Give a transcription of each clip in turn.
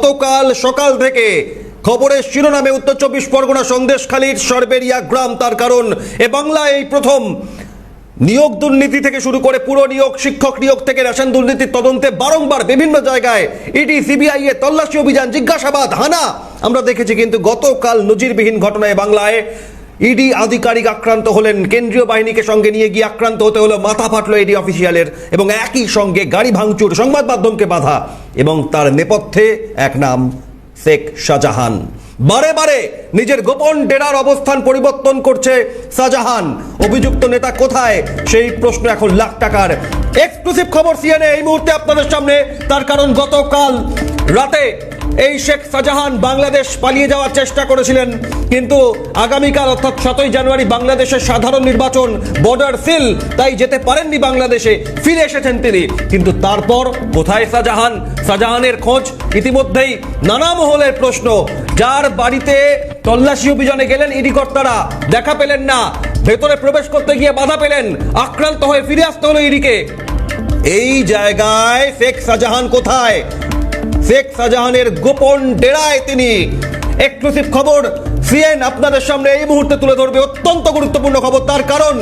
গতকাল সকাল থেকে খবরের শিরোনামে উত্তর চব্বিশ পরগনা সন্দেশখালীর সরবেরিয়া গ্রাম তার কারণ এ বাংলা এই প্রথম নিয়োগ দুর্নীতি থেকে শুরু করে পুরো নিয়োগ, শিক্ষক নিয়োগ থেকে রেশন দুর্নীতির তদন্তে বারংবার বিভিন্ন জায়গায় ইডি, সিবিআই এ তল্লাশি অভিযান, জিজ্ঞাসাবাদ, হানা। আমরা দেখেছি কিন্তু গতকাল নজিরবিহীন ঘটনায় বাংলায় ইডি আধিকারিক আক্রান্ত হলেন। কেন্দ্রীয় বাহিনীকে সঙ্গে নিয়ে গিয়ে আক্রান্ত হতে হলো, মাথা ফাটলো ইডি অফিসিয়ালের এবং একই সঙ্গে গাড়ি ভাঙচুর, সংবাদ মাধ্যমকে বাধা এবং তার নেপথ্যে এক নাম, শেখ শাহজাহান। বারে বারে নিজের গোপন ডেরার অবস্থান পরিবর্তন করছে শাহজাহান। অভিযুক্ত নেতা কোথায়? সেই প্রশ্ন এখন লাখ টাকার। এক্সক্লুসিভ খবর সিএনএ এই মুহূর্তে আপনাদের সামনে। তার কারণ গতকাল রাতে এই শেখ শাহজাহান বাংলাদেশ পালিয়ে যাওয়ার চেষ্টা করেছিলেন, কিন্তু আগামীকাল অর্থাৎ সাতই জানুয়ারি বাংলাদেশের সাধারণ নির্বাচন বর্ডার সিল তাই যেতে পারেননি বাংলাদেশে, ফিরে এসেছেন তিনি। কিন্তু তারপর কোথায় শাহজাহান? শাহজাহানের খোঁজ ইতিমধ্যেই নানা মহলের প্রশ্ন। যার বাড়িতে তল্লাশি অভিযানে গেলেন ইডি কর্তারা, দেখা পেলেন না। ভেতরে প্রবেশ করতে গিয়ে বাধা পেলেন, আক্রান্ত হয়ে ফিরে আসতে হলো ইডিকে। এই জায়গায় শেখ শাহজাহান কোথায়? শেখ শাহজাহানের গোপন ডেরায় তিনি এক্সক্লুসিভ খবর সিএন আপনাদের সামনে এই মুহূর্তে তুলে ধরবে অত্যন্ত গুরুত্বপূর্ণ খবর। তার কারণ,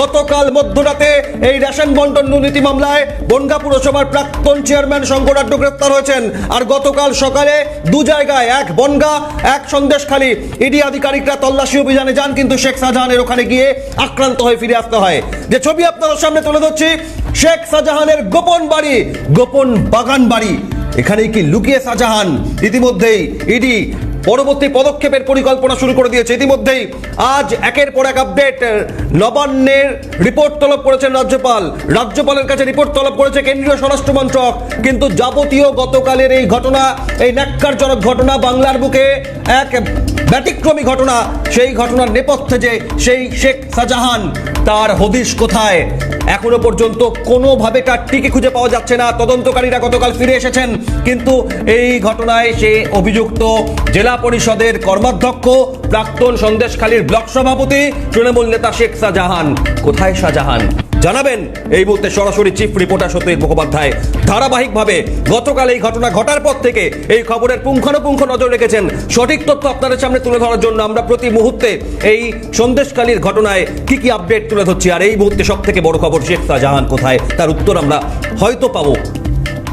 গতকাল মধ্যরাতে এই রেশন বন্টন দুর্নীতি মামলায় বনগা পুরসভার প্রাক্তন চেয়ারম্যান শঙ্কর আড্ডু গ্রেপ্তার হয়েছেন। আর গতকাল সকালে দু জায়গায়, এক বনগা, এক সন্দেশখালী ইডি আধিকারিকরা তল্লাশি অভিযানে যান, কিন্তু শেখ শাহজাহানের ওখানে গিয়ে আক্রান্ত হয়ে ফিরে আসতে হয়। যে ছবি আপনাদের সামনে তুলে ধরছি, শেখ শাহজাহানের গোপন বাড়ি, গোপন বাগান বাড়ি। এখানেই কি লুকিয়ে শাহজাহান? ইতিমধ্যেই ইডি পরবর্তী পদক্ষেপের পরিকল্পনা শুরু করে দিয়েছে। ইতিমধ্যেই আজ একের পর এক আপডেট নবান্নের রিপোর্ট তলব করেছেন রাজ্যপাল। রাজ্যপালের কাছে রিপোর্ট তলব করেছে কেন্দ্রীয় স্বরাষ্ট্র মন্ত্রক। কিন্তু যাবতীয় গতকালের এই ঘটনা, এই ন্যাক্কারজনক ঘটনা, বাংলার বুকে এক ব্যতিক্রমী ঘটনা, সেই ঘটনার নেপথ্যে যে সেই শেখ শাহজাহান, তার হদিশ কোথায়? এখনও পর্যন্ত কোনোভাবে তার টিকে খুঁজে পাওয়া যাচ্ছে না। তদন্তকারীরা গতকাল ফিরে এসেছেন। কিন্তু এই ঘটনায় সে অভিযুক্ত জেলা পরিষদের কর্মাধ্যক্ষ, প্রাক্তন সন্দেশখালীর ব্লক সভাপতি তৃণমূল নেতা শেখ শাহজাহান। কোথায় শাহজাহান? জানাবেন এই মুহূর্তে সরাসরি চিফ রিপোর্টার সত্যজিৎ মুখোপাধ্যায়। ধারাবাহিকভাবে গতকাল এই ঘটনা ঘটার পর থেকে এই খবরের পুঙ্খানুপুঙ্খ নজর রেখেছেন। সঠিক তথ্য আপনাদের সামনে তুলে ধরার জন্য আমরা প্রতি মুহূর্তে এই সন্দেশকালীর ঘটনায় কি কি আপডেট তুলে ধরছি। আর এই মুহূর্তে সব থেকে বড় খবর, শেখ শাহজাহান কোথায়? তার উত্তর আমরা হয়তো পাবো।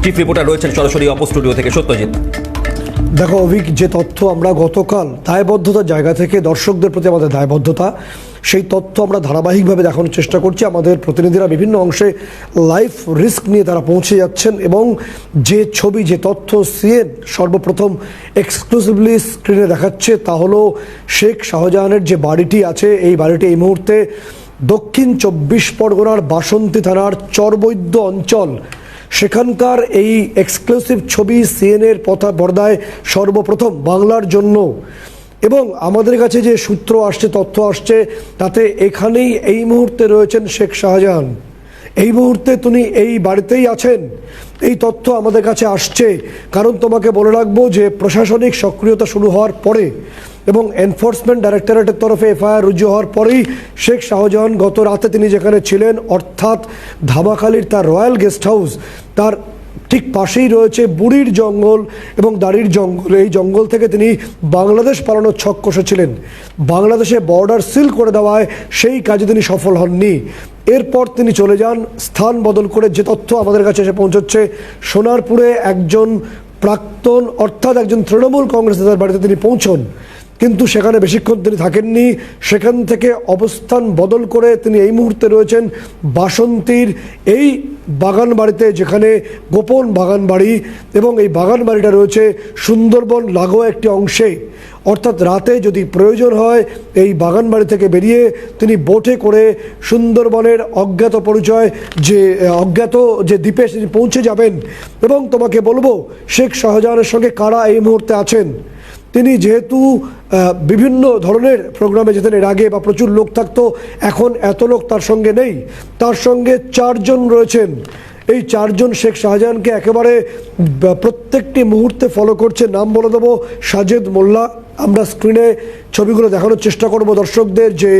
চিফ রিপোর্টার রয়েছেন সরাসরি অপ স্টুডিও থেকে সত্যজিৎ। দেখো, অভিক, যে তথ্য আমরা গতকাল দায়বদ্ধতার জায়গা থেকে দর্শকদের প্রতি আমাদের দায়বদ্ধতা, সেই তথ্য আমরা ধারাবাহিকভাবে দেখানোর চেষ্টা করছি। আমাদের প্রতিনিধিরা বিভিন্ন অংশে লাইফ রিস্ক নিয়ে তারা পৌঁছে যাচ্ছেন এবং যে ছবি, যে তথ্য সিএন সর্বপ্রথম এক্সক্লুসিভলি স্ক্রিনে দেখাচ্ছে তা হলো শেখ শাহজাহানের যে বাড়িটি আছে, এই বাড়িটি এই মুহূর্তে দক্ষিণ চব্বিশ পরগনার বাসন্তী থানার চরবৈদ্য অঞ্চল। সেখানকার এই এক্সক্লুসিভ ছবি সিএনএর পথা পর্দায় সর্বপ্রথম বাংলার জন্য। এবং আমাদের কাছে যে সূত্র আসছে, তথ্য আসছে, তাতে এখানেই এই মুহূর্তে রয়েছেন শেখ শাহজাহান। এই মুহূর্তে তুমি এই বাড়িতেই আছেন। এই তথ্য আমাদের কাছে আসছে। কারণ তোমাকে বলে রাখব যে প্রশাসনিক সক্রিয়তা শুরু হওয়ার পরে এবং এনফোর্সমেন্ট ডাইরেক্টরেটের তরফে এফআইআর রুজু হওয়ার পরেই শেখ শাহজাহান গত রাতে তিনি যেখানে ছিলেন, অর্থাৎ ধামাখালির তার রয়্যাল গেস্ট হাউস, তার ঠিক পাশেই রয়েছে বুড়ির জঙ্গল এবং দাড়ির জঙ্গল। এই জঙ্গল থেকে তিনি বাংলাদেশ পালানোর ছক কষেছিলেন। বাংলাদেশে বর্ডার সিল করে দেওয়ায় সেই কাজে তিনি সফল হননি। এরপর তিনি চলে যান, স্থান বদল করে যে তথ্য আমাদের কাছে এসে পৌঁছচ্ছে, সোনারপুরে একজন প্রাক্তন, অর্থাৎ একজন তৃণমূল কংগ্রেস নেতার বাড়িতে তিনি পৌঁছন। কিন্তু সেখানে বেশিক্ষণ তিনি থাকেননি। সেখান থেকে অবস্থান বদল করে তিনি এই মুহূর্তে রয়েছেন বাসন্তীর এই বাগান বাড়িতে যেখানে গোপন বাগান বাড়ি এবং এই বাগান বাড়িটা রয়েছে সুন্দরবন লাগোয়া একটি অংশে। অর্থাৎ রাতে যদি প্রয়োজন হয় এই বাগান বাড়ি থেকে বেরিয়ে তিনি বোটে করে সুন্দরবনের অজ্ঞাত পরিচয়, যে অজ্ঞাত যে দ্বীপে তিনি পৌঁছে যাবেন। এবং তোমাকে বলব, শেখ শাহজাহানের সঙ্গে কারা এই মুহূর্তে আছেন? তিনি যেহেতু বিভিন্ন ধরনের প্রোগ্রামে যেতেন, এর আগে বা প্রচুর লোক থাকতো, এখন এত লোক তার সঙ্গে নেই। তার সঙ্গে চারজন রয়েছেন। এই চারজন শেখ শাহজাহানকে একেবারে প্রত্যেকটি মুহূর্তে ফলো করছে। নাম বলে দেবো, সাজেদ মোল্লা। আমরা স্ক্রিনে ছবিগুলো দেখানোর চেষ্টা করব দর্শকদের যে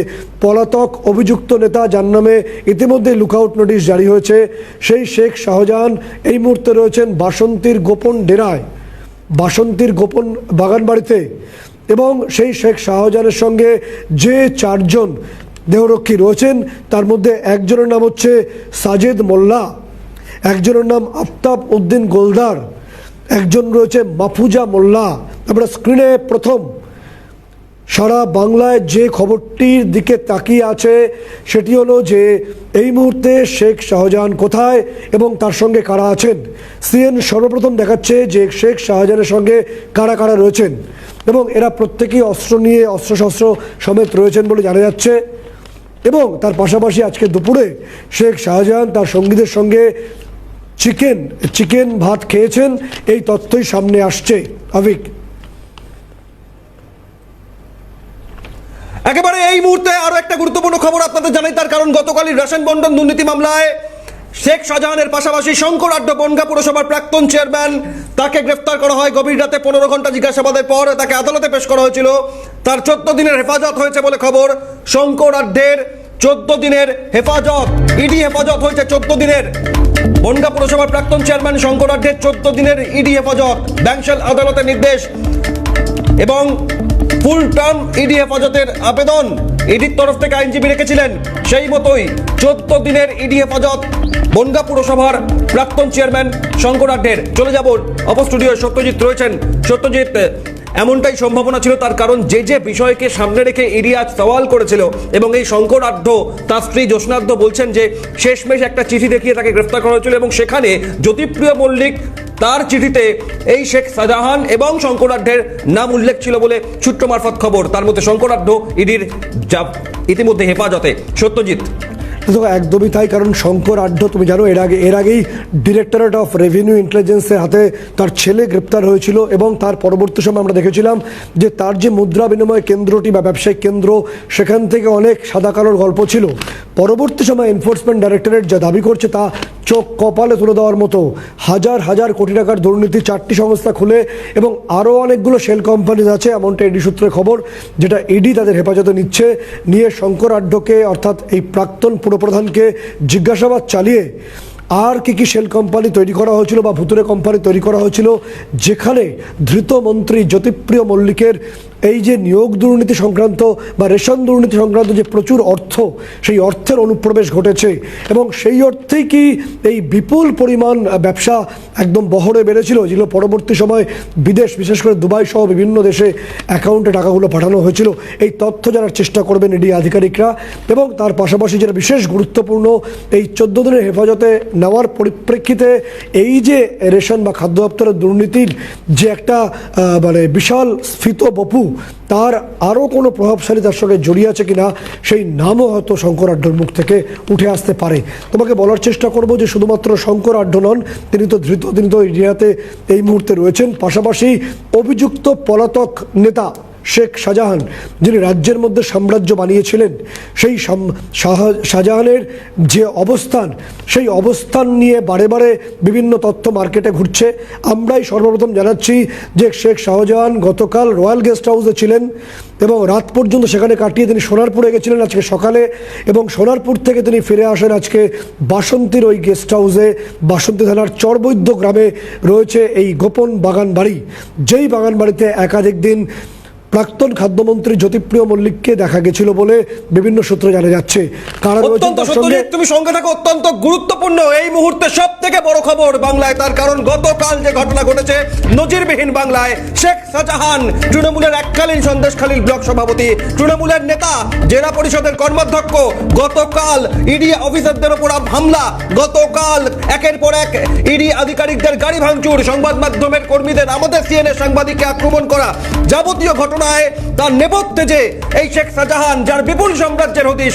পলাতক অভিযুক্ত নেতা, যার নামে ইতিমধ্যে লুকআউট নোটিশ জারি হয়েছে। সেই শেখ শাহজাহান এই মুহূর্তে রয়েছেন বাসন্তীর গোপন ডেরায়। বাসন্তীর গোপন বাগান বাড়িতে এবং সেই শেখ শাহজাহানের সঙ্গে যে চারজন দেহরক্ষী রয়েছেন, তার মধ্যে একজনের নাম হচ্ছে সাজেদ মোল্লা, একজনের নাম আফতাব উদ্দিন গোলদার, একজন রয়েছে মাফুজা মোল্লা। আমরা স্ক্রিনে প্রথম সারা বাংলায় যে খবরটির দিকে তাকিয়ে আছে, সেটি হলো যে এই মুহূর্তে শেখ শাহজাহান কোথায় এবং তার সঙ্গে কারা আছেন? সিএন সর্বপ্রথম দেখাচ্ছে যে শেখ শাহজাহানের সঙ্গে কারা কারা রয়েছেন এবং এরা প্রত্যেকেই অস্ত্র নিয়ে অস্ত্রশস্ত্র সমেত রয়েছেন বলে জানা যাচ্ছে এবং তার পাশাপাশি আজকে দুপুরে শেখ শাহজাহান তার সঙ্গীদের সঙ্গে চিকেন চিকেন ভাত খেয়েছেন, এই তথ্যই সামনে আসছে। আবিক একেবারে এই মুহূর্তে আরও একটা গুরুত্বপূর্ণ খবর আপনাদের জানাই, তার কারণ গতকালই রেশন বন্টন দুর্নীতি মামলায় শেখ শাহজাহানের পাশাপাশি শঙ্কর আড্ড বনগা পুরসভার প্রাক্তন চেয়ারম্যান তাকে গ্রেফতার করা হয় গভীর রাতে পনেরো ঘণ্টা জিজ্ঞাসাবাদের পর তাকে আদালতে পেশ করা হয়েছিল। তার চোদ্দ দিনের হেফাজত হয়েছে বলে খবর। শঙ্কর আড্ডের চোদ্দ দিনের হেফাজত, ইডি হেফাজত হয়েছে চোদ্দ দিনের। বনগা পুরসভার প্রাক্তন চেয়ারম্যান শঙ্কর আড্ডের চোদ্দ দিনের ইডি হেফাজত। ব্যাংশাল আদালতের নির্দেশ। এবং ফুল টার্ম ইডি হেফাজতের আবেদন। ইডির তরফ থেকে আইনজীবী রেখেছিলেন সেই মতোই চোদ্দ দিনের ইডি হেফাজত বনগা পুরসভার প্রাক্তন চেয়ারম্যান শঙ্কর আড্ডের। চলে যাব অপ স্টুডিও সত্যজিৎ রয়েছেন। সত্যজিৎ, এমনটাই সম্ভাবনা ছিল, তার কারণ যে যে বিষয়কে সামনে রেখে ইডি আজ সওয়াল করেছিল এবং এই শঙ্কর আড্ড, তার স্ত্রী জ্যোৎস্নাদ্য বলছেন যে শেষমেশ একটা চিঠি দেখিয়ে তাকে গ্রেফতার করা হয়েছিল এবং সেখানে জ্যোতিপ্রিয় মল্লিক তার চিঠিতে এই শেখ শাহজাহান এবং শঙ্করাঢ্যের নাম উল্লেখ ছিল বলে সূত্র মারফত খবর। তার মধ্যে শঙ্করাঢ্য ইডির ইতিমধ্যে হেফাজতে। সত্যজিৎ। একদমই তাই, কারণ শঙ্কর আড্ড তুমি জানো, এর আগে এর আগেই ডিরেক্টরেট অফ রেভিনিউ ইন্টেলিজেন্সের হাতে তার ছেলে গ্রেপ্তার হয়েছিল এবং তার পরবর্তী সময় আমরা দেখেছিলাম যে তার যে মুদ্রা বিনিময় কেন্দ্রটি বা ব্যবসায়িক কেন্দ্র, সেখান থেকে অনেক সাদা কালোর গল্প ছিল। পরবর্তী সময় এনফোর্সমেন্ট ডাইরেক্টরেট যা দাবি করছে তা চোখ কপালে তুলে দেওয়ার মতো। হাজার হাজার কোটি টাকার দুর্নীতি চারটি সংস্থা খুলে এবং আরও অনেকগুলো সেল কোম্পানিজ আছে, এমনটা এডি সূত্রে খবর, যেটা ইডি তাদের হেফাজতে নিচ্ছে। নিয়ে শঙ্কর আড্ডকে অর্থাৎ এই প্রাক্তন পুরপ্রধানকে জিজ্ঞাসাবাদ চালিয়ে আর কি কি সেল কোম্পানি তৈরি করা হয়েছিল বা ভুতুরে কোম্পানি তৈরি করা হয়েছিল, যেখানে ধৃত মন্ত্রী জ্যোতিপ্রিয় মল্লিকের এই যে নিয়োগ দুর্নীতি সংক্রান্ত বা রেশন দুর্নীতি সংক্রান্ত যে প্রচুর অর্থ, সেই অর্থের অনুপ্রবেশ ঘটেছে এবং সেই অর্থেই কি এই বিপুল পরিমাণ ব্যবসা একদম বহরে বেড়েছিল? যেগুলো পরবর্তী সময় বিদেশ, বিশেষ করে দুবাই সহ বিভিন্ন দেশে অ্যাকাউন্টে টাকাগুলো পাঠানো হয়েছিল। এই তথ্য জানার চেষ্টা করবেন ইডি আধিকারিকরা এবং তার পাশাপাশি যেটা বিশেষ গুরুত্বপূর্ণ, এই চোদ্দ দিনের হেফাজতে নেওয়ার পরিপ্রেক্ষিতে এই যে রেশন বা খাদ্য দপ্তরের দুর্নীতির যে একটা মানে বিশাল স্ফীত বপু তার আরও কোনো প্রভাবশালী তার সঙ্গে জড়িয়ে আছে কিনা, সেই নামও হয়তো শঙ্কর আড্ডর মুখ থেকে উঠে আসতে পারে। তোমাকে বলার চেষ্টা করব যে শুধুমাত্র শঙ্কর আড্ড নন, তিনি তো ধৃত, তিনি তো ইন্ডিয়াতে এই মুহূর্তে রয়েছেন। পাশাপাশি অভিযুক্ত পলাতক নেতা শেখ শাহজাহান, যিনি রাজ্যের মধ্যে সাম্রাজ্য বানিয়েছিলেন, সেই শাহজাহানের যে অবস্থান, সেই অবস্থান নিয়ে বারে বারে বিভিন্ন তথ্য মার্কেটে ঘুরছে। আমরাই সর্বপ্রথম জানাচ্ছি যে শেখ শাহজাহান গতকাল রয়্যাল গেস্ট হাউসে ছিলেন এবং রাত পর্যন্ত সেখানে কাটিয়ে তিনি সোনারপুরে গেছিলেন আজকে সকালে এবং সোনারপুর থেকে তিনি ফিরে আসেন আজকে বাসন্তীর ওই গেস্ট হাউসে। বাসন্তী থানার চরবৈদ্য গ্রামে রয়েছে এই গোপন বাগান বাড়ি। যেই বাগান বাড়িতে একাধিক দিন প্রাক্তন খাদ্যমন্ত্রী জ্যোতিপ্রিয় মল্লিককে দেখা গেছিল বলে বিভিন্ন সূত্রে জানা যাচ্ছে। কারা অত্যন্ত তুমি সঙ্গে থাকো অত্যন্ত গুরুত্বপূর্ণ। এই মুহূর্তে সব থেকে বড় খবর বাংলায় তার কারণ গতকাল যে ঘটনা ঘটেছে নজিরবিহীন বাংলায় শেখ শাহজাহান তৃণমূলের এককালীন সন্দেশখালীর ব্লক সভাপতি তৃণমূলের নেতা জেলা পরিষদের কর্মাধ্যক্ষ গতকাল ইডি অফিসারদের ওপর হামলা গতকাল একের পর এক ইডি আধিকারিকদের গাড়ি ভাঙচুর সংবাদ মাধ্যমের কর্মীদের আমাদের সিএনএ সাংবাদিককে আক্রমণ করা যাবতীয় ঘটনায় তার নেপথ্যে যে এই শেখ শাহজাহান, যার বিপুল সাম্রাজ্যের হদিশ,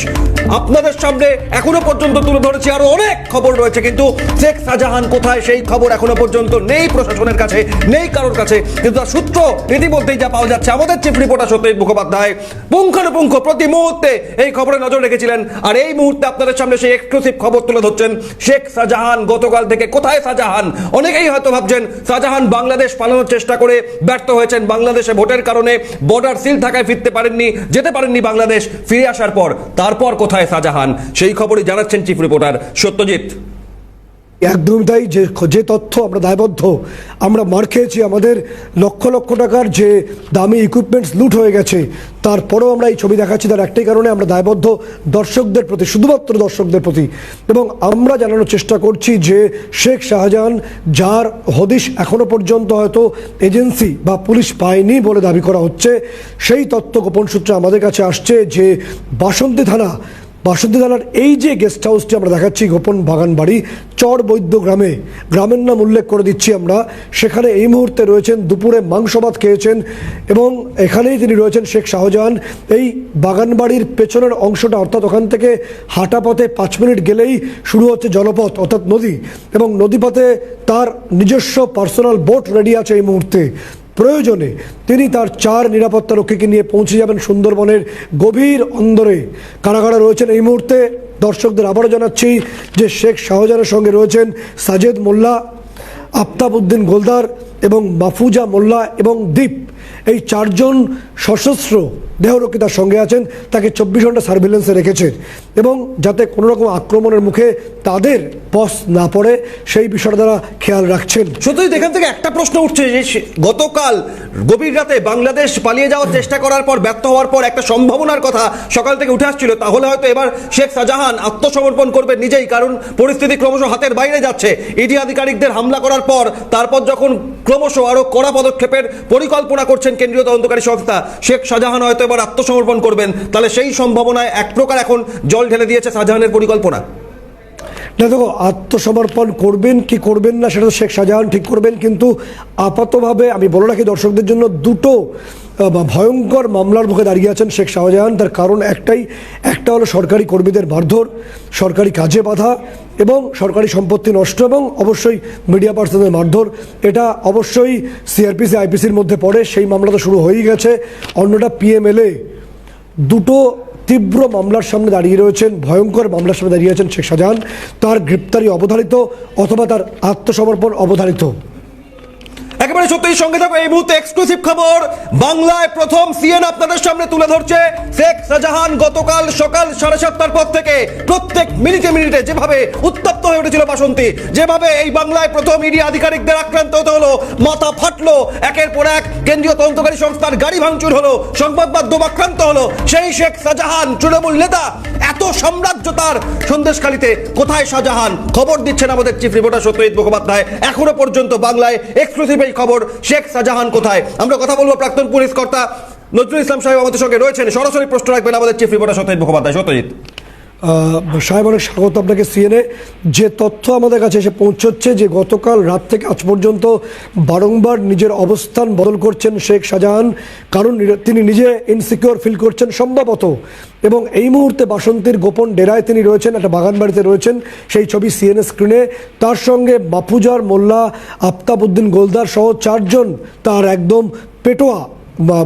আপনাদের সামনে এখনও পর্যন্ত তুলে ধরেছি, আরও অনেক খবর রয়েছে, কিন্তু শেখ শাহজাহান কোথায় সেই খবর এখনও পর্যন্ত নেই প্রশাসনের কাছে, নেই কারোর কাছে, কিন্তু তার সূত্র ইতিমধ্যেই যা পাওয়া যাচ্ছে, আমাদের চিফ রিপোর্টার সত্যজিৎ মুখোপাধ্যায় পুঙ্খানুপুঙ্খ প্রতি মুহূর্তে এই খবরে নজর রেখেছিলেন, আর এই মুহূর্তে আপনাদের সামনে সেই এক্সক্লুসিভ খবর তুলে ধরছেন শেখ শাহজাহান, গতকাল থেকে কোথায় শাহজাহান? অনেকেই হয়তো ভাবছেন, শাহজাহান বাংলাদেশ পালানোর চেষ্টা করে ব্যর্থ হয়েছেন, বাংলাদেশে ভোটের কারণে বর্ডার সিল থাকায় ফিরতে পারেননি, যেতে পারেননি বাংলাদেশ, ফিরে আসার পর, তারপর কোথায় শাহজাহান? সেই খবরই জানাচ্ছেন চিফ রিপোর্টার সত্যজিৎ। একদমই তাই যে যে তথ্য আমরা দায়বদ্ধ, আমরা মার খেয়েছি আমাদের লক্ষ লক্ষ টাকার যে দামি ইকুইপমেন্টস লুট হয়ে গেছে, তারপরেও আমরা এই ছবি দেখাচ্ছি, তার একটাই কারণে আমরা দায়বদ্ধ দর্শকদের প্রতি, শুধুমাত্র দর্শকদের প্রতি। এবং আমরা জানানোর চেষ্টা করছি যে শেখ শাহজাহান, যার হদিশ এখনও পর্যন্ত হয়তো এজেন্সি বা পুলিশ পায়নি বলে দাবি করা হচ্ছে, সেই তথ্য গোপন সূত্রে আমাদের কাছে আসছে যে বাসন্তী থানা বাসন্তী থানার এই যে গেস্ট হাউসটি আমরা দেখাচ্ছি গোপন বাগান বাড়ি চর বৈদ্য গ্রামে, গ্রামের নাম উল্লেখ করে দিচ্ছি আমরা। সেখানে এই মুহূর্তে রয়েছেন, দুপুরে মাংস ভাত খেয়েছেন এবং এখানেই তিনি রয়েছেন শেখ শাহজাহান। এই বাগান বাড়ির পেছনের অংশটা অর্থাৎ ওখান থেকে হাঁটা পথে পাঁচ মিনিট গেলেই শুরু হচ্ছে জলপথ অর্থাৎ নদী এবং নদীপথে তার নিজস্ব পার্সোনাল বোট রেডি আছে এই মুহূর্তে। প্রয়োজনে তিনি তার চার নিরাপত্তা রক্ষীকে নিয়ে পৌঁছে যাবেন সুন্দরবনের গভীর অন্দরে। কারাগারে কারা রয়েছেন এই মুহূর্তে। দর্শকদের আবারও জানাচ্ছি যে শেখ শাহজাহানের সঙ্গে রয়েছেন সাজেদ মোল্লা, আফতাব উদ্দিন গোলদার এবং মাফুজা মোল্লা এবং দ্বীপ এই চারজন সশস্ত্র দেহরক্ষী তার সঙ্গে আছেন, তাকে চব্বিশ ঘণ্টা সার্ভিলেন্সে রেখেছেন এবং যাতে কোনো রকম আক্রমণের মুখে তাদের পস না পড়ে, সেই বিষয়টা তারা খেয়াল রাখছেন। সত্যি এখান থেকে একটা প্রশ্ন উঠছে যে গতকাল গভীর রাতে বাংলাদেশ পালিয়ে যাওয়ার চেষ্টা করার পর, ব্যর্থ হওয়ার পর একটা সম্ভাবনার কথা সকাল থেকে উঠে আসছিল। তাহলে হয়তো এবার শেখ শাহজাহান আত্মসমর্পণ করবে নিজেই, কারণ পরিস্থিতি ক্রমশ হাতের বাইরে যাচ্ছে। ইডি আধিকারিকদের হামলা করার পর, তারপর যখন ক্রমশ আরও কড়া পদক্ষেপের পরিকল্পনা করছেন কেন্দ্রীয় তদন্তকারী সংস্থা, শেখ শাহজাহান হয়তো এবার আত্মসমর্পণ করবেন। তাহলে সেই সম্ভাবনায় এক প্রকার এখন জল ঢেলে দিয়েছে শাহজাহানের পরিকল্পনা। না, দেখো, আত্মসমর্পণ করবেন কি করবেন না, সেটা তো শেখ শাহজাহান ঠিক করবেন, কিন্তু আপাতভাবে আমি বলে রাখি দর্শকদের জন্য দুটো ভয়ঙ্কর মামলার মুখে দাঁড়িয়ে আছেন শেখ শাহজাহান। তার কারণ একটাই, একটা হলো সরকারি কর্মীদের মারধর, সরকারি কাজে বাধা এবং সরকারি সম্পত্তি নষ্ট এবং অবশ্যই মিডিয়া পার্সনদের মারধর। এটা অবশ্যই সিআরপিসি, আইপিসির মধ্যে পড়ে, সেই মামলা তো শুরু হয়েই গেছে। অন্যটা পিএমএলএ, দুটো তীব্র মামলার সামনে দাঁড়িয়ে রয়েছেন, ভয়ঙ্কর মামলার সামনে দাঁড়িয়ে আছেন শেখ শাহজাহান তার গ্রেপ্তারি অবধারিত অথবা তার আত্মসমর্পণ অবধারিত। একেবারে সত্যিই সঙ্গে থাকো। এই মুহূর্তে এক্সক্লুসিভ খবর। বাংলায় প্রথম সিএন আপনাদের সামনে তুলে ধরছে শেখ শাহজাহান গতকাল সকাল সাড়ে সাতটার পর থেকে প্রত্যেক মিনিটে মিনিটে যেভাবে উত্তপ্ত হয়ে উঠেছিল বাসন্তী, যেভাবে এই বাংলায় প্রথম ইডি আধিকারিকদের আক্রান্ত হতে হলো, মাথা ফাটলো, একের পর এক কেন্দ্রীয় তদন্তকারী সংস্থার গাড়ি ভাঙচুর হলো সংবাদ মাধ্যম আক্রান্ত হলো। সেই শেখ শাহজাহান তৃণমূল নেতা এত সাম্রাজ্য তার সন্দেশখালিতে কোথায় শাহজাহান? খবর দিচ্ছেন আমাদের চিফ রিপোর্টার সত্যজিৎ মুখোপাধ্যায়। এখনও পর্যন্ত বাংলায় এক্সক্লুসিভ এই খবর, শেখ শাহজাহান কোথায়? আমরা কথা বলব প্রাক্তন পুলিশ কর্তা নজরুল ইসলাম সাহেব আমাদের সঙ্গে রয়েছেন। সরাসরি প্রশ্ন রাখবেন আমাদের চিফ রিপোর্টার সত্যজিৎ মুখোপাধ্যায়। সত্যজিৎ। সাহেব অনেক স্বাগত আপনাকে সিএনএ যে তথ্য আমাদের কাছে এসে পৌঁছচ্ছে যে গতকাল রাত থেকে আজ পর্যন্ত বারংবার নিজের অবস্থান বদল করছেন শেখ শাহজাহান, কারণ তিনি নিজে ইনসিকিউর ফিল করছেন সম্ভবত। এবং এই মুহূর্তে বাসন্তীর গোপন ডেরায় তিনি রয়েছেন, একটা বাগান বাড়িতে রয়েছেন সেই ছবি সিএনএ স্ক্রিনে তার সঙ্গে বাপুজার মোল্লা আফতাব উদ্দিন গোলদার সহ চারজন তার একদম পেটোয়া বা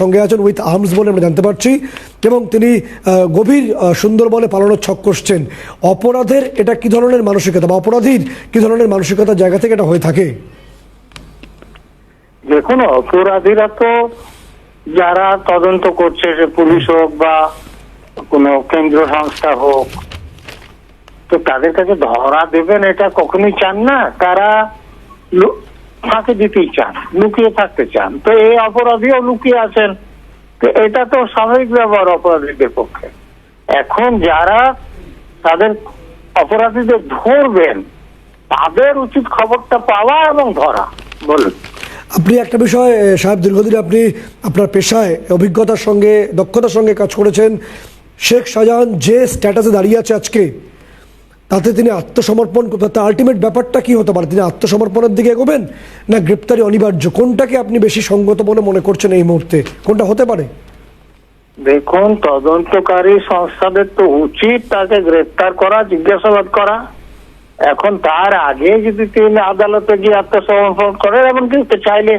সঙ্গে আছেন উইথ আর্মস বলে আমরা জানতে পারছি এবং তিনি গভীর সুন্দরবনে পালানোর ছক করছেন। অপরাধের এটা কি ধরনের মানসিকতা বা অপরাধীর কি ধরনের মানসিকতার জায়গা থেকে এটা হয়ে থাকে? দেখুন, অপরাধীরা তো যারা তদন্ত করছে, সে পুলিশ হোক বা কোনো কেন্দ্র সংস্থা হোক, তো তাদের কাছে ধরা দেবেন এটা কখনোই চান না। তারা ফাঁকে দিতেই চান, লুকিয়ে থাকতে চান। তো এই অপরাধীও লুকিয়ে আছেন। তো এটা তো স্বাভাবিক ব্যবহার অপরাধীদের পক্ষে। এখন যারা তাদের অপরাধীদের ধরবেন, তাদের উচিত খবরটা পাওয়া এবং ধরা। বলুন। আপনি একটা বিষয় সাহেব দীর্ঘদিন আপনি আপনার পেশায় অভিজ্ঞতার সঙ্গে, দক্ষতার সঙ্গে কাজ করেছেন। শেখ শাহজাহান যে স্ট্যাটাসে দাঁড়িয়ে আছে আজকে তাতে তিনি আত্মসমর্পণ তার আলটিমেট ব্যাপারটা কি হতে পারে? তিনি আত্মসমর্পণের দিকে এগোবেন না গ্রেপ্তারি অনিবার্য? কোনটাকে আপনি বেশি সঙ্গত বলে মনে করছেন এই মুহূর্তে? কোনটা হতে পারে? দেখুন, তদন্তকারী সংস্থাদের তো উচিত তাকে গ্রেপ্তার করা, জিজ্ঞাসাবাদ করা। এখন তার আগে যদি তিনি আদালতে গিয়ে আত্মসমর্পণ করেন এবং কিন্তু চাইলে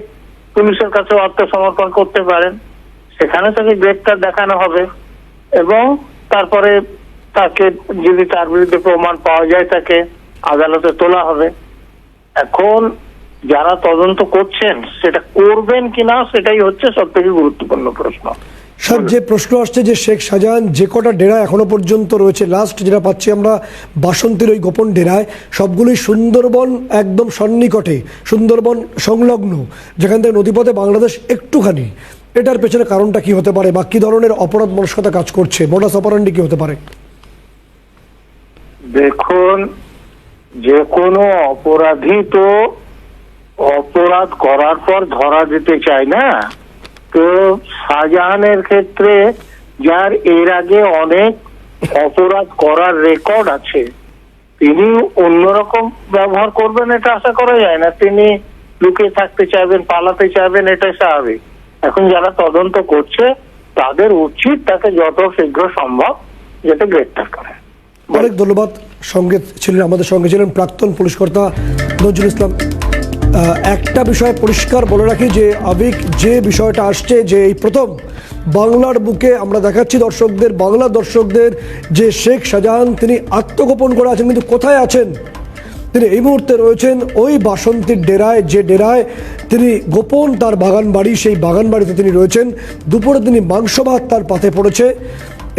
পুলিশের কাছে আত্মসমর্পণ করতে পারেন। সেখানে তাকে গ্রেপ্তার দেখানো হবে এবং তারপরে তাকে যদি তার বিরুদ্ধে প্রমাণ পাওয়া যায় তাকে আদালতে তোলা হবে। এখন যারা তদন্ত করছেন, সেটা করবেন কিনা সেটাই হচ্ছে সব থেকে গুরুত্বপূর্ণ প্রশ্ন। স্যার, যে প্রশ্ন আসছে যে শেখ শাহজাহান যে কটা ডেরা এখনও পর্যন্ত রয়েছে লাস্ট যেটা পাচ্ছি আমরা, বাসন্তীর ওই গোপন ডেরায়, সবগুলোই সুন্দরবন একদম সন্নিকটে, সুন্দরবন সংলগ্ন, যেখান থেকে নদীপথে বাংলাদেশ একটুখানি। এটার পেছনে কারণটা কি হতে পারে, বা কি ধরনের অপরাধ মনস্কতা কাজ করছে মোডাস অপারেন্ডি কি হতে পারে? দেখুন যে কোনো অপরাধী তো অপরাধ করার পর ধরা দিতে চায় না। তো শাহজাহানের ক্ষেত্রে যার এর আগে অনেক অপরাধ করার রেকর্ড আছে, তিনি অন্যরকম ব্যবহার করবেন এটা আশা করা যায় না। তিনি লুকিয়ে থাকতে চাইবেন, পালাতে চাইবেন, এটা স্বাভাবিক। এখন যারা তদন্ত করছে, তাদের উচিত তাকে যত শীঘ্র সম্ভব যাতে গ্রেপ্তার করে। অনেক ধন্যবাদ। সঙ্গে ছিলেন, আমাদের সঙ্গে ছিলেন প্রাক্তন পুলিশ কর্তা নজরুল ইসলাম। একটা বিষয় পরিষ্কার বলে রাখি যে আবিক যে বিষয়টা আসছে যে, এই প্রথম বাংলার বুকে আমরা দেখাচ্ছি দর্শকদের, বাংলা দর্শকদের যে শেখ শাহজাহান তিনি আত্মগোপন করে আছেন, কিন্তু কোথায় আছেন? তিনি এই মুহূর্তে রয়েছেন ওই বাসন্তীর ডেরায়, যে ডেরায় তিনি গোপন তার বাগান বাড়ি সেই বাগান বাড়িতে তিনি রয়েছেন। দুপুরে তিনি মাংস ভাত তার পাতে পড়েছে।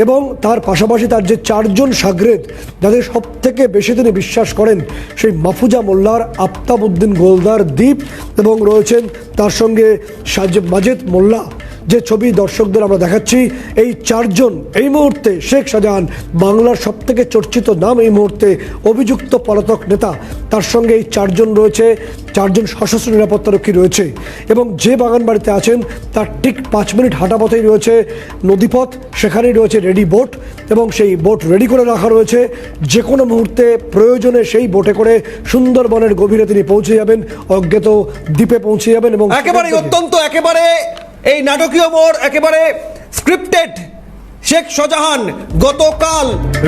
এবং তার পাশাপাশি তার যে চারজন সাগরেদ, যাদের সব থেকে বেশি তিনি বিশ্বাস করেন, সেই মাফুজা মোল্লার আফতাবুদ্দিন গোলদার দ্বীপ এবং রয়েছেন তার সঙ্গে সাজেব মাজেদ মোল্লা। যে ছবি দর্শকদের আমরা দেখাচ্ছি এই চারজন এই মুহূর্তে শেখ শাহজাহান বাংলার সব থেকে চর্চিত নাম এই মুহূর্তে অভিযুক্ত পলাতক নেতা। তার সঙ্গে এই চারজন রয়েছে চারজন সশস্ত্র নিরাপত্তারক্ষী রয়েছে এবং যে বাগান বাড়িতে আছেন তার ঠিক পাঁচ মিনিট হাঁটা পথেই রয়েছে নদীপথ সেখানেই রয়েছে রেডি বোট এবং সেই বোট রেডি করে রাখা রয়েছে। যে কোনো মুহূর্তে প্রয়োজনে সেই বোটে করে সুন্দরবনের গভীরে তিনি পৌঁছে যাবেন অজ্ঞাত দ্বীপে পৌঁছে যাবেন এবং একেবারে অত্যন্ত একেবারে এই নাটকীয় মোড় একেবারে স্ক্রিপ্টেড শেখ শাহজাহান গতকাল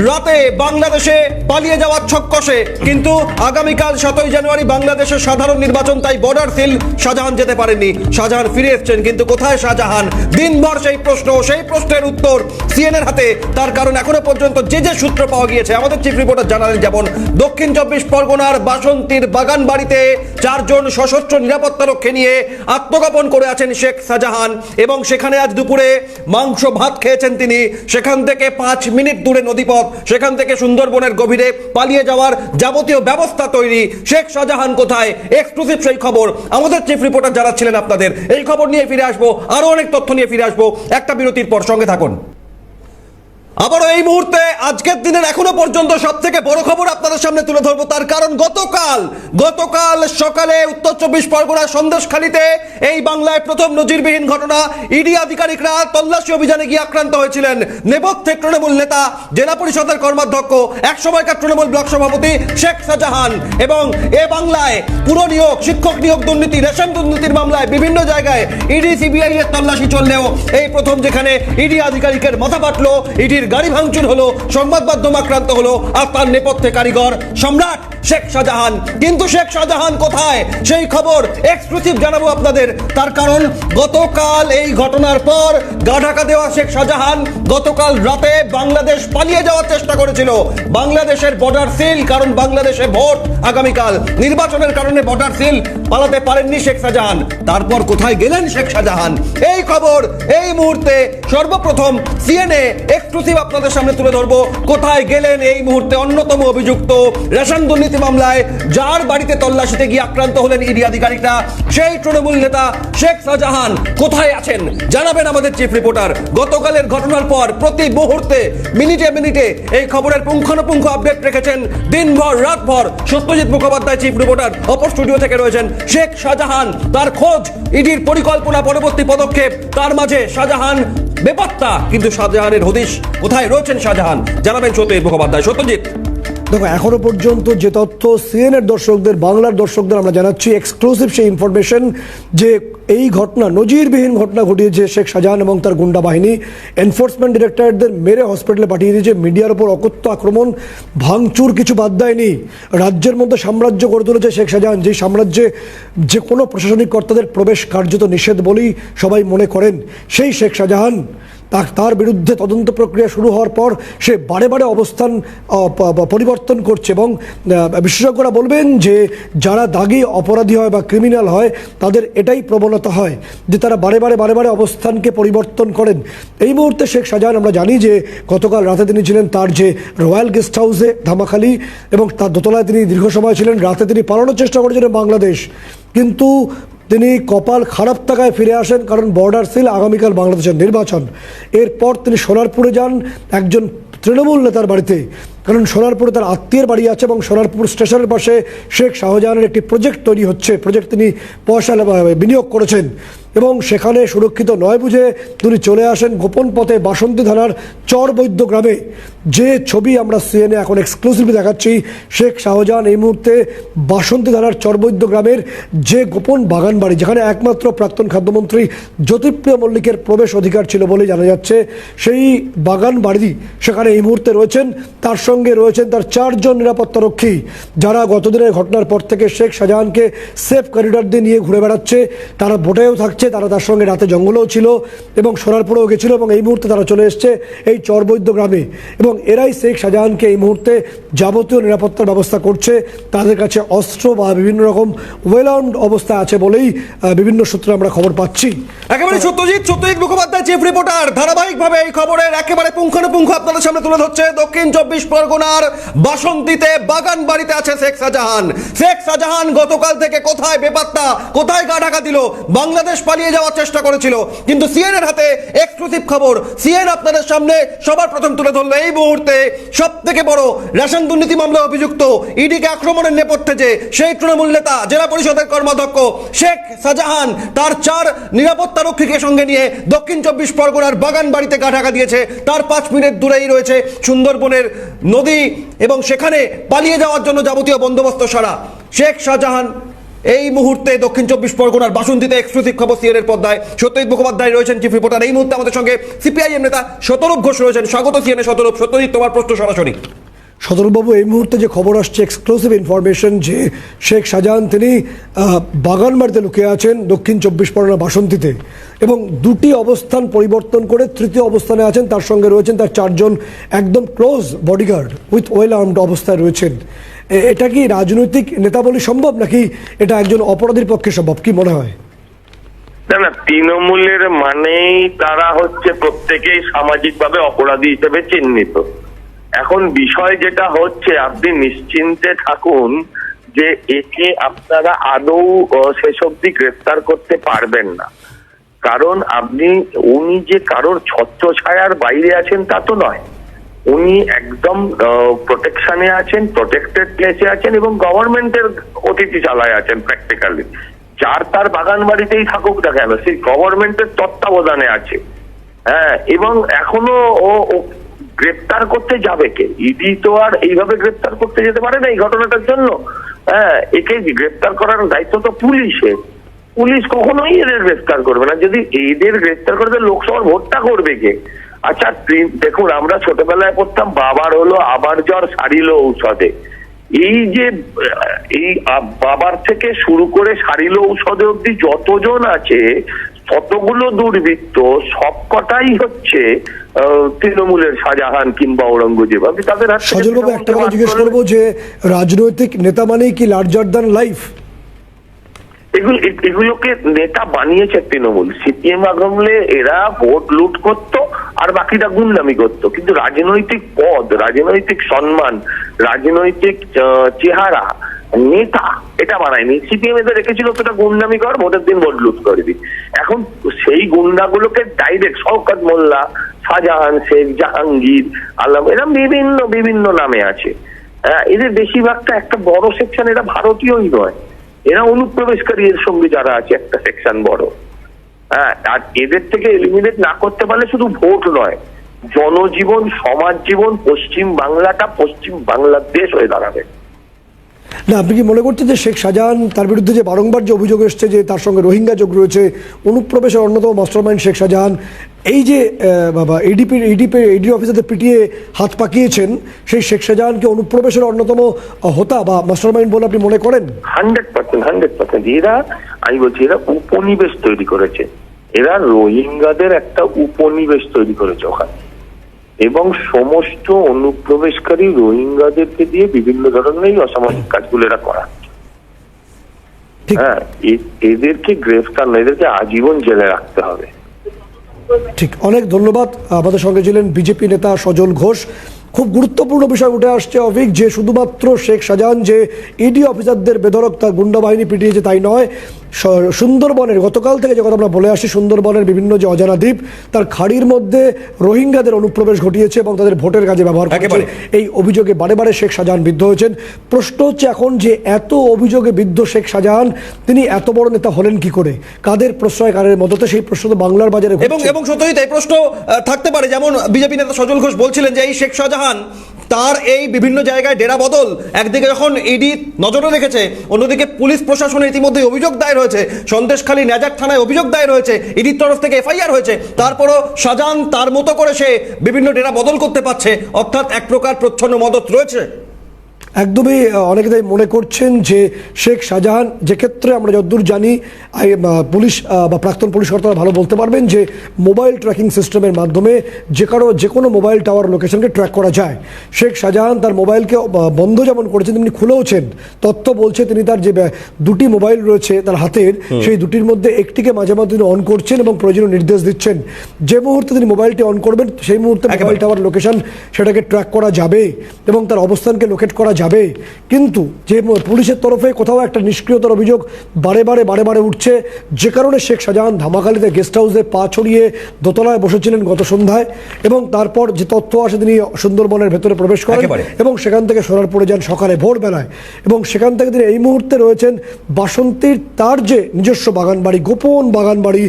রাতে বাংলাদেশে পালিয়ে যাওয়ার ছক্কশে। কিন্তু আগামীকাল সাতই জানুয়ারি বাংলাদেশের সাধারণ নির্বাচন, তাই বর্ডার সিল শাহজাহান যেতে পারেননি। শাহজাহান ফিরে এসছেন, কিন্তু কোথায় শাহজাহান? দিনভর সেই প্রশ্ন, সেই প্রশ্নের উত্তর সিএনএর হাতে। তার কারণ এখনও পর্যন্ত যে যে সূত্র পাওয়া গিয়েছে, আমাদের চিফ রিপোর্টার জানালেন যেমন, দক্ষিণ চব্বিশ পরগনার বাসন্তীর বাগান বাড়িতে চারজন সশস্ত্র নিরাপত্তারক্ষী নিয়ে আত্মগোপন করে আছেন শেখ শাহজাহান। এবং সেখানে আজ দুপুরে মাংস ভাত খেয়েছেন তিনি। সেখান থেকে পাঁচ মিনিট দূরে নদীপথ, সেখান থেকে সুন্দরবনের গভীরে পালিয়ে যাওয়ার যাবতীয় ব্যবস্থা তৈরি। শেখ শাহজাহান কোথায়? এক্সক্লুসিভ সেই খবর। আমাদের চিফ রিপোর্টার যারা ছিলেন আপনাদের, এই খবর নিয়ে ফিরে আসব, আরও অনেক তথ্য নিয়ে ফিরে আসব। একটা বিরতির পর সঙ্গে থাকুন। আবারও এই মুহূর্তে, আজকের দিনের এখনও পর্যন্ত সব থেকে বড় খবর আপনাদের সামনে তুলে ধরবো তার কারণ গতকাল গতকাল সকালে উত্তর চব্বিশ পরগনার সন্দেশখালীতে এই বাংলায় প্রথম নজিরবিহীন ঘটনা, ইডি আধিকারিকরা তল্লাশি অভিযানে গিয়ে আক্রান্ত হয়েছিলেন। নেপথ্যে তৃণমূল নেতা, জেলা পরিষদের কর্মাধ্যক্ষ এক সময়কার তৃণমূল ব্লক সভাপতি শেখ শাহজাহান এবং এ বাংলায় পুরো নিয়োগ, শিক্ষক নিয়োগ দুর্নীতি, রেশন দুর্নীতির মামলায় বিভিন্ন জায়গায় ইডি সিবিআই এর তল্লাশি চললেও এই প্রথম যেখানে ইডি আধিকারিকের মাথা পাটলো ইডির গাড়ি ভাঙচুর হলো, সংবাদ মাধ্যম আক্রান্ত হলো, আর তার নেপথ্যে কারিগর সম্রাট শেখ শাহজাহান। কিন্তু শেখ শাহজাহান কোথায়? সেই খবর এক্সক্লুসিভ জানাব আপনাদের। তার কারণ, গতকাল এই ঘটনার পর গা ঢাকা দেওয়া শেখ শাহজাহান গতকাল রাতে বাংলাদেশ পালিয়ে যাওয়ার চেষ্টা করেছিল। বাংলাদেশের বর্ডার সিল কারণ বাংলাদেশে ভোট আগামীকাল। নির্বাচনের কারণে বর্ডার সিল পালাতে পারেননি শেখ শাহজাহান। তারপর কোথায় গেলেন শেখ শাহজাহান? এই খবর এই মুহূর্তে সর্বপ্রথম সিএনএ এক্সক্লুসিভ আপনাদের সামনে তুলে ধরবো। কোথায় গেলেন এই মুহূর্তে অন্যতম অভিযুক্ত? রেশন দুর্নীতি মামলায় যার বাড়িতে তল্লাশিতে গিয়ে আক্রান্ত হলেন ইডি আধিকারিকরা, সেই তৃণমূল নেতা শেখ শাহজাহান কোথায় আছেন? জানাবেন আমাদের চিফ রিপোর্টার। গতকালের ঘটনার পর প্রতি মুহূর্তে, মিনিটে মিনিটে এই খবরের পুঙ্খানুপুঙ্খ আপডেট রেখেছেন দিনভর, রাতভর সত্যজিৎ মুখোপাধ্যায়, চিফ রিপোর্টার, অপর স্টুডিও থেকে রয়েছেন শেখ শাহজাহান। তার খোঁজ, ইডির পরিকল্পনা, পরবর্তী পদক্ষেপ, তার মাঝে শাহজাহান বেপাত্তা। কিন্তু শাহজাহানের হদিশ কোথায় রয়েছেন শাহজাহান? জানাবেন সত্যজিৎ মুখোপাধ্যায়। সত্যজিৎ। দেখো, এখনও পর্যন্ত যে তথ্য সিএনএর দর্শকদের, বাংলার দর্শকদের আমরা জানাচ্ছি এক্সক্লুসিভ সেই ইনফরমেশন যে এই ঘটনা, নজিরবিহীন ঘটনা ঘটিয়েছে শেখ শাহজাহান এবং তার গুন্ডা বাহিনী। এনফোর্সমেন্ট ডিরেক্টরেটদের মেরে হসপিটালে পাঠিয়ে দিয়েছে। মিডিয়ার ওপর অকত্য আক্রমণ, ভাঙচুর কিছু বাদ দেয়নি। রাজ্যের মধ্যে সাম্রাজ্য গড়ে তুলেছে শেখ শাহজাহান। যেই সাম্রাজ্যে যে কোনো প্রশাসনিক কর্তাদের প্রবেশ কার্যত নিষেধ বলেই সবাই মনে করেন, সেই শেখ শাহজাহান। তার বিরুদ্ধে তদন্ত প্রক্রিয়া শুরু হওয়ার পর সে বারে বারে অবস্থান পরিবর্তন করছে এবং বিশেষজ্ঞরা বলবেন যে যারা দাগি অপরাধী হয় বা ক্রিমিনাল হয়, তাদের এটাই প্রবণতা হয় যে তারা বারে বারে বারে বারে অবস্থানকে পরিবর্তন করেন। এই মুহূর্তে শেখ শাহজাহান, আমরা জানি যে গতকাল রাতে তিনি ছিলেন তার যে রয়্যাল গেস্ট হাউসে ধামাখালি এবং তার দোতলায় তিনি দীর্ঘ সময় ছিলেন, রাতে তিনি পালানোর চেষ্টা করেছিলেন বাংলাদেশ। কিন্তু তিনি কপাল খারাপ থাকায় ফিরে আসেন কারণ বর্ডার সিল আগামীকাল বাংলাদেশের নির্বাচন। এরপর তিনি সোনারপুরে যান একজন তৃণমূল নেতার বাড়িতে। কারণ সোনারপুরে তার আত্মীয়ের বাড়ি আছে এবং সোনারপুর স্টেশনের পাশে শেখ শাহজাহানের একটি প্রজেক্ট তৈরি হচ্ছে। প্রজেক্ট তিনি পয়সা বিনিয়োগ করেছেন এবং সেখানে সুরক্ষিত নয় বুঝে তিনি চলে আসেন গোপন পথে বাসন্তী থানার চর বৈদ্য গ্রামে। যে ছবি আমরা সিএনএ এখন এক্সক্লুসিভলি দেখাচ্ছি, শেখ শাহজাহান এই মুহূর্তে বাসন্তী থানার চরবৈদ্য গ্রামের যে গোপন বাগান বাড়ি, যেখানে একমাত্র প্রাক্তন খাদ্যমন্ত্রী জ্যোতিপ্রিয় মল্লিকের প্রবেশ অধিকার ছিল বলে জানা যাচ্ছে, সেই বাগান বাড়ি সেখানে এই মুহূর্তে রয়েছেন। তার সঙ্গে রয়েছেন তার চারজন নিরাপত্তারক্ষী, যারা গতদিনের ঘটনার পর থেকে শেখ শাহজাহানকে সেফ করিডর দিয়ে নিয়ে ঘুরে বেড়াচ্ছে। তারা ভোটেও থাকছে, তারা তার সঙ্গে রাতে জঙ্গলেও ছিল এবং সোনারপুরেও গেছিল এবং এই মুহূর্তে তারা চলে এসছে এই চরবৈদ্য গ্রামে। এবং এরাই শেখ শাহজাহানকে এই মুহূর্তে যাবতীয় নিরাপত্তার ব্যবস্থা করছে। তাদের কাছে অস্ত্র বা বিভিন্ন রকম ওয়েল আর্মড অবস্থা আছে বলেই বিভিন্ন সূত্রে আমরা খবর পাচ্ছি। একেবারে সত্যজিৎ সত্যজিৎ মুখোপাধ্যায় চিফ রিপোর্টার ধারাবাহিকভাবে এই খবরের একেবারে পুঙ্খানুপুঙ্খ আপনাদের সামনে তুলে ধরছে। দক্ষিণ চব্বিশ পরগনার বাসন্তীতে বাগান বাড়িতে আছে শেখ শাহজাহান। শেখ শাহজাহান গতকাল থেকে কোথায় বেপাত্তা, কোথায় গা ঢাকা দিল, বাংলাদেশ পালিয়ে যাওয়ার চেষ্টা করেছিল। কিন্তু সিএন এর হাতে এক্সক্লুসিভ খবর। সিএন আপনাদের সামনে সবার প্রথম তুলে ধরলো এই মুহূর্তে সব থেকে বড় রেশন দুর্নীতি মামলায় অভিযুক্ত ইডিকে আক্রমণের নেপথ্যে যে সেই তৃণমূল নেতা, জেলা পরিষদের কর্মাধ্যক্ষ শেখ শাহজাহান, তার চার নিরাপত্তা রক্ষীকে সঙ্গে নিয়ে দক্ষিণ চব্বিশ পরগনার বাগান বাড়িতে গা ঢাকা দিয়েছে। তার পাঁচ মিনিট দূরেই রয়েছে সুন্দরবনের নদী এবং সেখানে পালিয়ে যাওয়ার জন্য যাবতীয় বন্দোবস্ত সারা। শেখ শাহজাহান এই মুহূর্তে দক্ষিণ চব্বিশ পরগনার বাসন্তীতে এক্সক্লুসিভ খবর সিএনের পর্দায়। সত্যজিৎ মুখোপাধ্যায় রয়েছেন চিফ রিপোর্টার এই মুহূর্তে আমাদের সঙ্গে সিপিআইএম নেতা শতরূপ ঘোষ রয়েছেন। স্বাগত সিএনএ শতরূপ। সত্যজিৎ, তোমার প্রশ্ন সরাসরি। সদরবাবু, এই মুহূর্তে যে খবর আসছে এক্সক্লুসিভ ইনফরমেশন যে শেখ শাহজাহান, তিনি বাগানবাড়িতে লুকিয়ে আছেন দক্ষিণ চব্বিশ পরগনা বাসন্তীতে এবং দুটি অবস্থান পরিবর্তন করে তৃতীয় অবস্থানে আছেন। তার সঙ্গে রয়েছেন তার চারজন একদম close bodyguard with well armed অবস্থায় রয়েছেন। এটা কি রাজনৈতিক নেতা বলে সম্ভব, নাকি এটা একজন অপরাধীর পক্ষে সম্ভব? কি মনে হয়? না না, তৃণমূলের মানেই তারা হচ্ছে প্রত্যেকেই সামাজিকভাবে অপরাধী হিসেবে চিহ্নিত। এখন বিষয় যেটা হচ্ছে, আপনি নিশ্চিন্তে থাকুন যে একে আপনারা আদৌ শেষ অব্দি গ্রেফতার করতে পারবেন না। কারণ আপনি, উনি যে কারোর ছত্র ছায়ার বাইরে আছেন তা তো নয়। উনি একদম প্রোটেকশনে আছেন প্রোটেক্টেড প্লেসে আছেন এবং গভর্নমেন্টের অতিথি চালায় আছেন প্র্যাকটিক্যালি যার তার বাগান বাড়িতেই থাকুক না কেন, সেই গভর্নমেন্টের তত্ত্বাবধানে আছে। হ্যাঁ এবং এখনও ও ও গ্রেপ্তার করতে যাবে কে? ইডি তো আর এইভাবে গ্রেপ্তার করতে যেতে পারে না এই ঘটনাটার জন্য। হ্যাঁ একে গ্রেপ্তার করার দায়িত্ব তো পুলিশের। পুলিশ কখনোই এদের গ্রেফতার করবে না। যদি এদের গ্রেফতার করবে লোকসভার ভোটটা করবে কে? আচ্ছা দেখুন, আমরা ছোটবেলায় পড়তাম, বাবার হলো আবার জ্বর, সারিল ঔষধে। এই যে, এই বাবার থেকে শুরু করে সারিল ঔষধে অব্দি যতজন আছে ততগুলো দুর্বৃত্ত সবকটাই হচ্ছে তৃণমূলের শাহজাহান কিংবা ঔরঙ্গজেব। আমি তাদের হাত সজলবাবু একটা কথা জিজ্ঞেস করব যে রাজনৈতিক নেতা মানেই কি লার্জার দ্যান লাইফ এগুলো এগুলোকে নেতা বানিয়েছে তৃণমূল। সিপিএম আগমলে এরা ভোট লুট করতো আর বাকিটা গুন্ডামি করতো। কিন্তু রাজনৈতিক পদ রাজনৈতিক সম্মান রাজনৈতিক আহ, চেহারা নেতা এটা বানায়নি। সিপিএম এদের রেখেছিল তোটা গুন্ডামি কর ভোটের দিন ভোট লুট করবি এখন সেই গুন্ডাগুলোকে ডাইরেক্ট শওকত মোল্লা শাহজাহান শেখ জাহাঙ্গীর আলম এরা বিভিন্ন বিভিন্ন নামে আছে। আহ, এদের বেশিরভাগটা একটা বড় সেকশন এরা ভারতীয়ই নয়। এরা অনুপ্রবেশকারী এর সঙ্গে যারা আছে একটা সেকশন বড়। হ্যাঁ আর এদের থেকে এলিমিনেট না করতে পারলে শুধু ভোট নয়। জনজীবন সমাজ জীবন পশ্চিম বাংলাটা পশ্চিম বাংলাদেশ হয়ে দাঁড়াবে। না, আপনি কি মনে করছেন যে শেখ শাহজাহান তার বিরুদ্ধে যে বারংবার যে অভিযোগ এসছে যে তার সঙ্গে রোহিঙ্গা যোগ রয়েছে, অনুপ্রবেশের অন্যতম মাস্টারমাইন্ড শেখ শাহজাহান, এই যে বাবা এডিপি এডিপি এডি অফিসারদের পিটিয়ে হাত পাকিয়েছেন, সেই শেখ শাহজাহানকে অনুপ্রবেশের অন্যতম হোতা বা মাস্টারমাইন্ড বলে আপনি মনে করেন? Hundred percent hundred percent. এরা, আমি বলছি, এরা উপনিবেশ তৈরি করেছে। এরা রোহিঙ্গাদের একটা উপনিবেশ তৈরি করেছে ওখানে। এবং সমস্ত অনুপ্রবেশকারী রোহিঙ্গাদেরকে দিয়ে বিভিন্ন ধরনের অসামাজিক কাজগুলো এরা করা। হ্যাঁ এদেরকে গ্রেফতার না এদেরকে আজীবন জেলে রাখতে হবে। ঠিক অনেক ধন্যবাদ। আমাদের সঙ্গে ছিলেন বিজেপি নেতা সজল ঘোষ। খুব গুরুত্বপূর্ণ বিষয় উঠে আসছে অভিক যে শুধুমাত্র শেখ শাহজাহান যে ইডি অফিসারদের বেধরক তার গুন্ডা বাহিনী পিটিয়েছে তাই নয় সুন্দরবনের গতকাল থেকে যখন আমরা বলে আসি সুন্দরবনের বিভিন্ন যে অজানা দ্বীপ তার খাড়ির মধ্যে রোহিঙ্গাদের অনুপ্রবেশ ঘটিয়েছে এবং তাদের ভোটের কাজে ব্যবহার করেছে। এই অভিযোগে বারে বারে শেখ শাহজাহান বিদ্ধ হয়েছেন। প্রশ্ন হচ্ছে এখন যে এত অভিযোগে বিদ্ধ শেখ শাহজাহান তিনি এত বড় নেতা হলেন কি করে? কাদের প্রশ্রয় কারের মদতে? সেই প্রশ্ন তো বাংলার বাজারে এবং। এবং সত্যই এই প্রশ্ন থাকতে পারে। যেমন বিজেপি নেতা সজল ঘোষ বলছিলেন যে এই শেখ শাহজাহান তার এই বিভিন্ন জায়গায় ডেরা বদল। একদিকে যখন ইডি নজরে রেখেছে, অন্যদিকে পুলিশ প্রশাসনের ইতিমধ্যে অভিযোগ দায়ের হয়েছে। সন্দেশখালী ন্যাজাক থানায় অভিযোগ দায়ের হয়েছে, ইডির তরফ থেকে এফআইআর হয়েছে। তারপরও শাহজাহান তার মতো করে সে বিভিন্ন ডেরা বদল করতে পারছে। অর্থাৎ এক প্রকার প্রচ্ছন্ন মদত রয়েছে। একদমই অনেকে তাই মনে করছেন যে শেখ শাহজাহান যে ক্ষেত্রে আমরা যতদূর জানি পুলিশ বা প্রাক্তন পুলিশ কর্তারা ভালো বলতে পারবেন যে মোবাইল ট্র্যাকিং সিস্টেমের মাধ্যমে যে কারও যে কোনো মোবাইল টাওয়ার লোকেশনকে ট্র্যাক করা যায়। শেখ শাহজাহান তার মোবাইলকে বন্ধ যেমন করেছেন তেমনি খুলেওছেন তথ্য বলছে তিনি তার যে দুটি মোবাইল রয়েছে তার হাতের সেই দুটির মধ্যে একটিকে মাঝে মাঝে তিনি অন করছেন এবং প্রয়োজনীয় নির্দেশ দিচ্ছেন। যে মুহূর্তে তিনি মোবাইলটি অন করবেন সেই মুহূর্তে মোবাইল টাওয়ার লোকেশন সেটাকে ট্র্যাক করা যাবে এবং তার অবস্থানকে লোকেট করা যাবে। কিন্তু যে পুলিশের তরফে কোথাও একটা নিষ্ক্রিয়তার অভিযোগ বারে বারে বারে বারে উঠছে যে কারণে শেখ শাহজাহান ধামাখালিতে গেস্ট হাউসে পা ছড়িয়ে দোতলায় বসেছিলেন গত সন্ধ্যায় এবং তারপর যে তথ্য আসে তিনি সুন্দরবনের ভেতরে প্রবেশ করেন এবং সেখান থেকে সরার পড়ে যান সকালে ভোরবেলায় এবং সেখান থেকে তিনি এই মুহূর্তে রয়েছেন বাসন্তীর তার যে নিজস্ব বাগান বাড়ি গোপন বাগান বাড়ি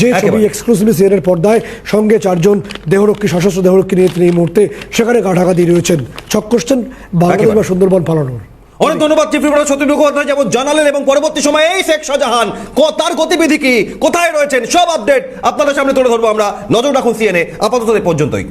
যে ছবি একেবারে। এক্সক্লুসিভলি সিএনের পর্দায় সঙ্গে চারজন দেহরক্ষী সশস্ত্র দেহরক্ষী নিয়ে তিনি এই মুহূর্তে সেখানে গাঢ়াগা দিয়ে রয়েছেন। ছক করছেন বাংলাদেশ বা সুন্দরবন পালানোর। অনেক ধন্যবাদ, চিফ রিপোর্টার সত্যি মুখোপাধ্যায়, যেমন জানালেন, এবং পরবর্তী সময়ে এই শেখ শাহজাহান তার গতিবিধি কি, কোথায় রয়েছেন, সব আপডেট আপনাদের সামনে তুলে ধরবো আমরা। নজর রাখুন সিএনএ আপাতত পর্যন্তই।